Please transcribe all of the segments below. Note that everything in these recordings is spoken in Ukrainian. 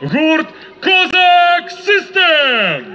гурт Козак Систем.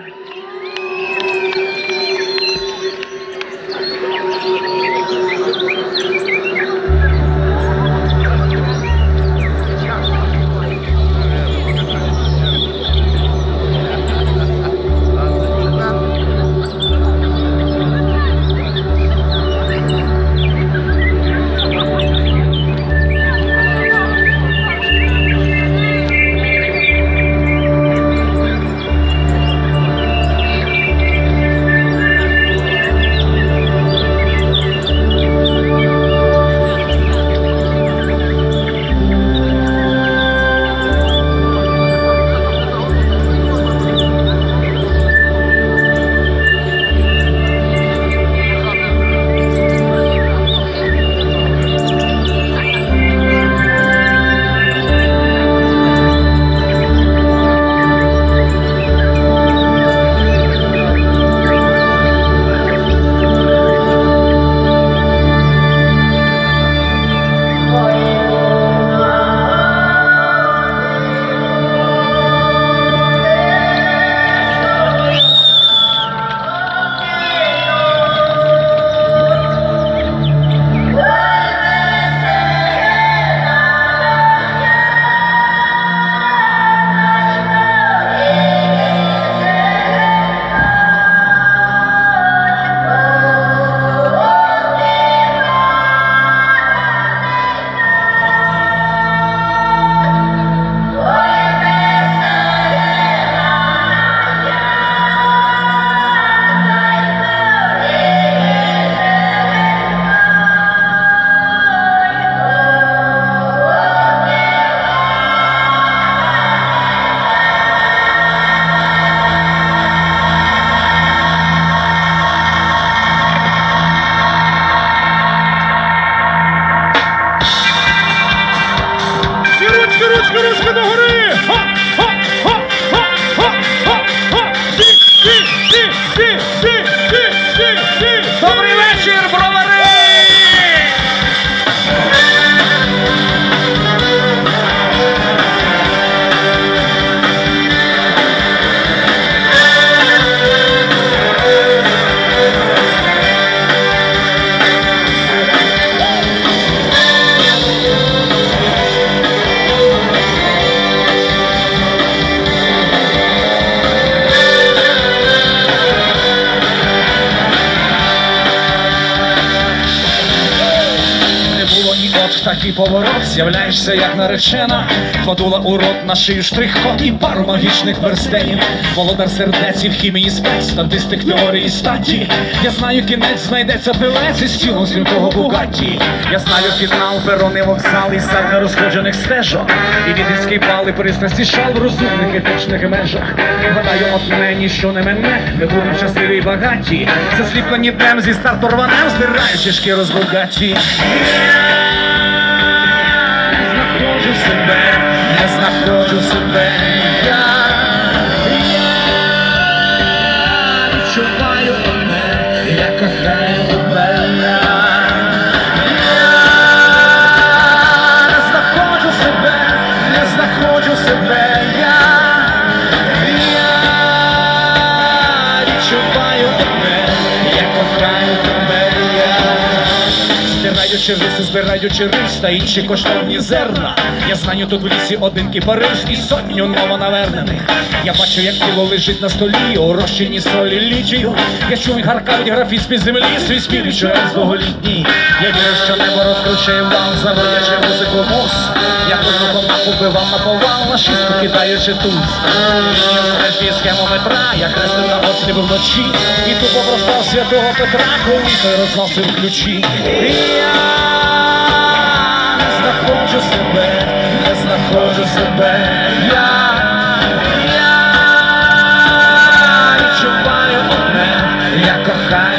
Ручки до гори! Такий поворот, з'являєшся як наречена, кладула у рот на шию штрих-код і пару магічних перстенів. Володар сердець і в хімії спец, статистик теорії статі. Я знаю, кінець знайдеться пилець із тілом сліпого бугаті. Я знаю фінал, перони вокзал і сад нерозходжених стежок. І відінський пал і пристрасті шал в розумних етичних межах. Гадаю, от мені, що не мене, ми будемо щасливі й багаті. Засліплені днем зі старту рванем, збираючи шкіру з бугаті. Не знаходжу себе, не знаходжу себе. Я, Стираючи збирають рис та інші коштовні зерна. Я знаю тут в лісі один кипарис і сотню новонавернених. Я бачу, як тіло лежить на столі, у розчині солі лічію. Я чую гаркають з землі, свій спів з довголітній. Я вірю, що небо розкручує вам, заводячи музику мус. Я кожну комаху бивав на повал, шістку кидаючи туз. Ельфі схему метра, я хрестив на ослів вночі. І тупо простав святого Петра, коли той розносив ключі. І я не знаходжу себе, не знаходжу себе. Я, я відчуваю одне, я кохаю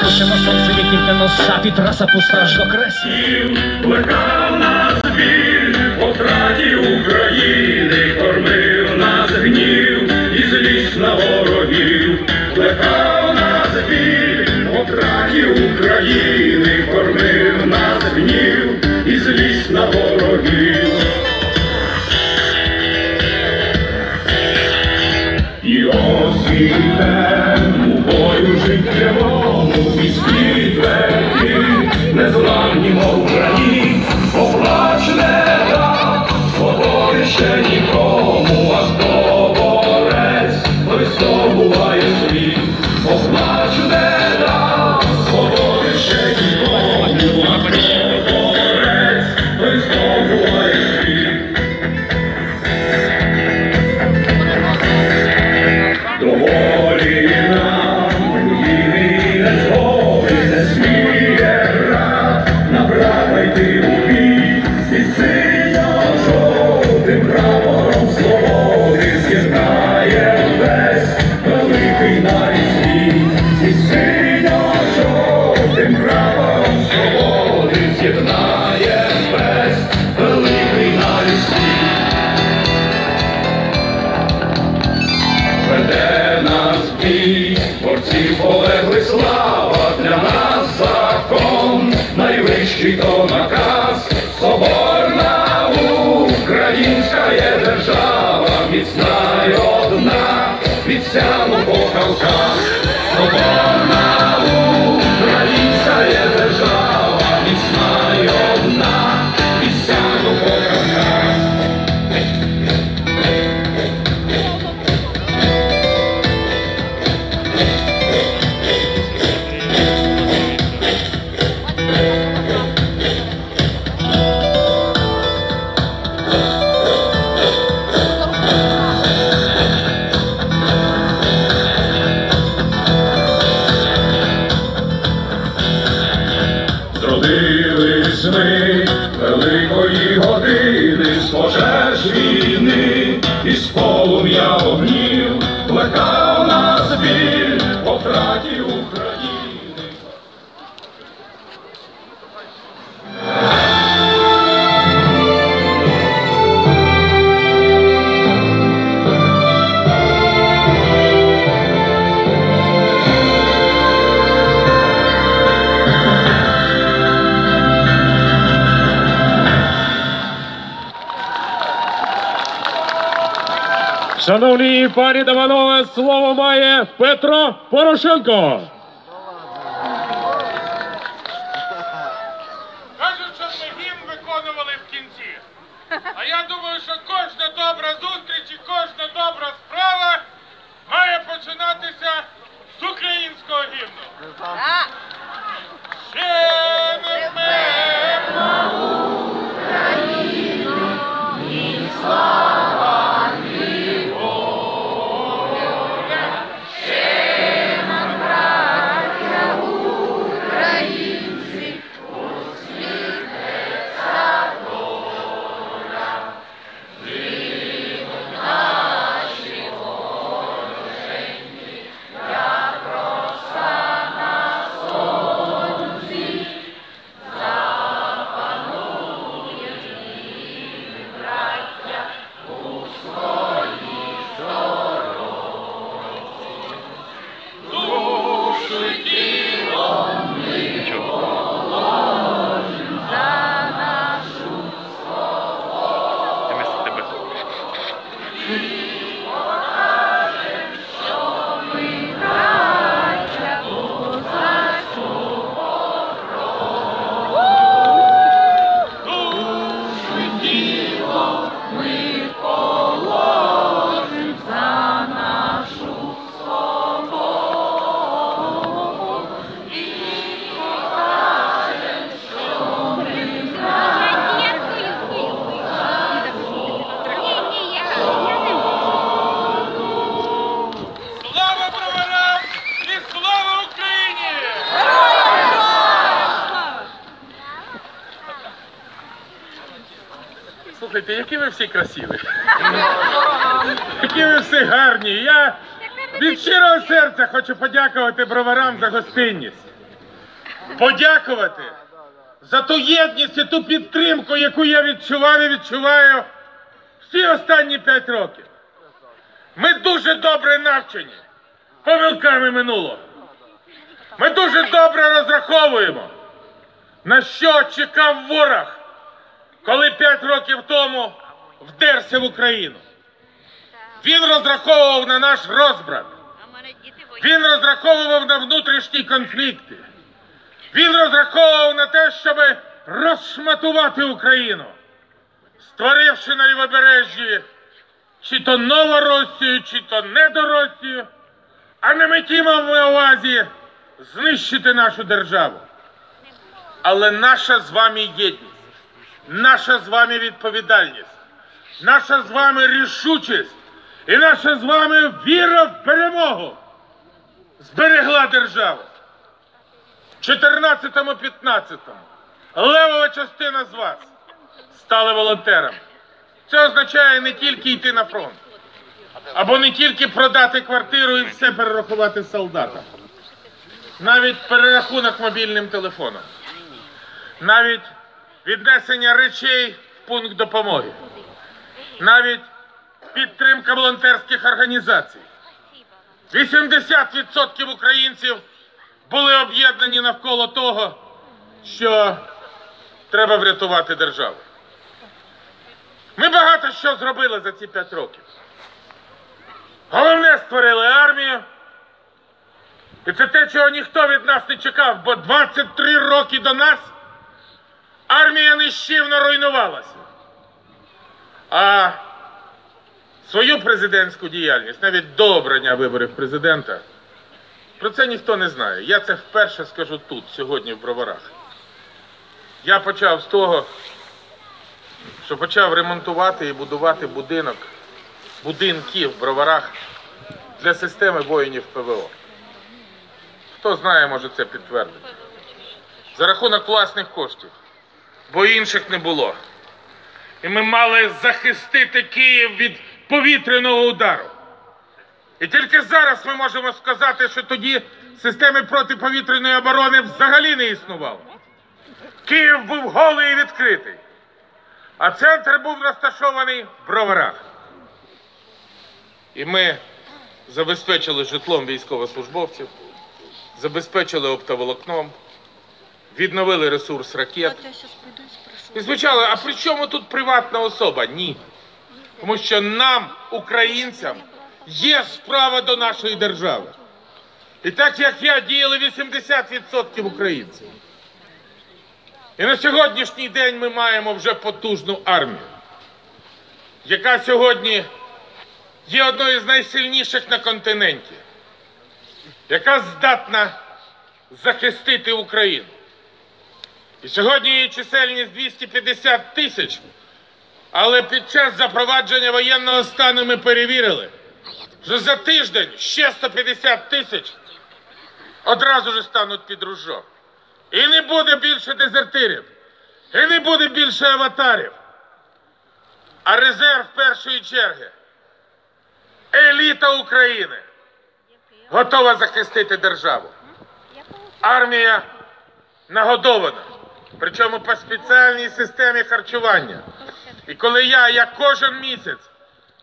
Запрошено сонце вікінка носа, під траса пуста аж до кресів. Плекав нас біль по втраті України, кормив нас гнів і злість на ворогів, плекав нас біль по втраті України, кормив нас гнів і злість на ворогів. І ось у бою життєвому, і світ великої години Шановні пані та панове, слово має Петро Порошенко. Кажуть, що ми гімн виконували в кінці. А я думаю, що кожна добра зустріч і кожна добра справа має починатися з українського гімну. Ще не Україні! Слухайте, які ви всі красиві. Які ви всі гарні. Я від щирого серця хочу подякувати броварам за гостинність. подякувати за ту єдність і ту підтримку, яку я відчував і відчуваю всі останні п'ять років. Ми дуже добре навчені помилками минулого. Ми дуже добре розраховуємо, на що чекав ворог, коли п'ять років тому вдерся в Україну. Він розраховував на наш розбрат. Він розраховував на внутрішні конфлікти. Він розраховував на те, щоб розшматувати Україну, створивши на лівобережжі чи то Новоросію, чи то Недоросію, а на меті мав на увазі знищити нашу державу. Але наша з вами єдність, наша з вами відповідальність, наша з вами рішучість і наша з вами віра в перемогу зберегла державу. В 14-15 левова частина з вас стали волонтерами. Це означає не тільки йти на фронт, або не тільки продати квартиру і все перерахувати солдатам. Навіть перерахунок мобільним телефоном, навіть віднесення речей в пункт допомоги, навіть підтримка волонтерських організацій. 80% українців були об'єднані навколо того, що треба врятувати державу. Ми багато що зробили за ці 5 років. Головне створили армію. І це те, чого ніхто від нас не чекав, бо 23 роки до нас армія нищівно руйнувалася. А свою президентську діяльність, навіть до обрання виборів президента, про це ніхто не знає. Я це вперше скажу тут, сьогодні в Броварах. Я почав з того, що почав ремонтувати і будувати будинок, будинки в Броварах для системи воїнів ПВО. Хто знає, може це підтвердити. За рахунок власних коштів, бо інших не було. І ми мали захистити Київ від повітряного удару. І тільки зараз ми можемо сказати, що тоді системи протиповітряної оборони взагалі не існувало. Київ був голий і відкритий, а центр був розташований в броварах. І ми забезпечили житлом військовослужбовців, забезпечили оптоволокном, відновили ресурс ракет. І звучало, а при чому тут приватна особа? Ні. Тому що нам, українцям, є справа до нашої держави. І так як я діяли 80% українців. І на сьогоднішній день ми маємо вже потужну армію, яка сьогодні є одною з найсильніших на континенті, яка здатна захистити Україну. І сьогодні її чисельність 250 тисяч. Але під час запровадження воєнного стану ми перевірили, що за тиждень ще 150 тисяч одразу ж стануть під ружок. І не буде більше дезертирів, і не буде більше аватарів. А резерв першої черги. Еліта України готова захистити державу. Армія нагодована. Причому по спеціальній системі харчування. І коли я, як кожен місяць,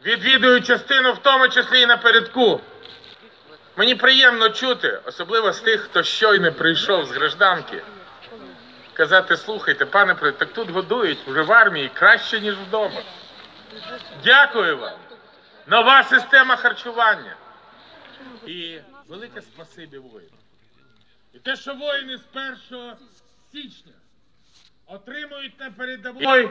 відвідую частину, в тому числі і напередку, мені приємно чути, особливо з тих, хто щойно прийшов з гражданки, казати, слухайте, пане так тут годують вже в армії краще, ніж вдома. Дякую вам. Нова система харчування. І велике спасибі воїнам. І те, що воїни з 1 січня отримують на передовій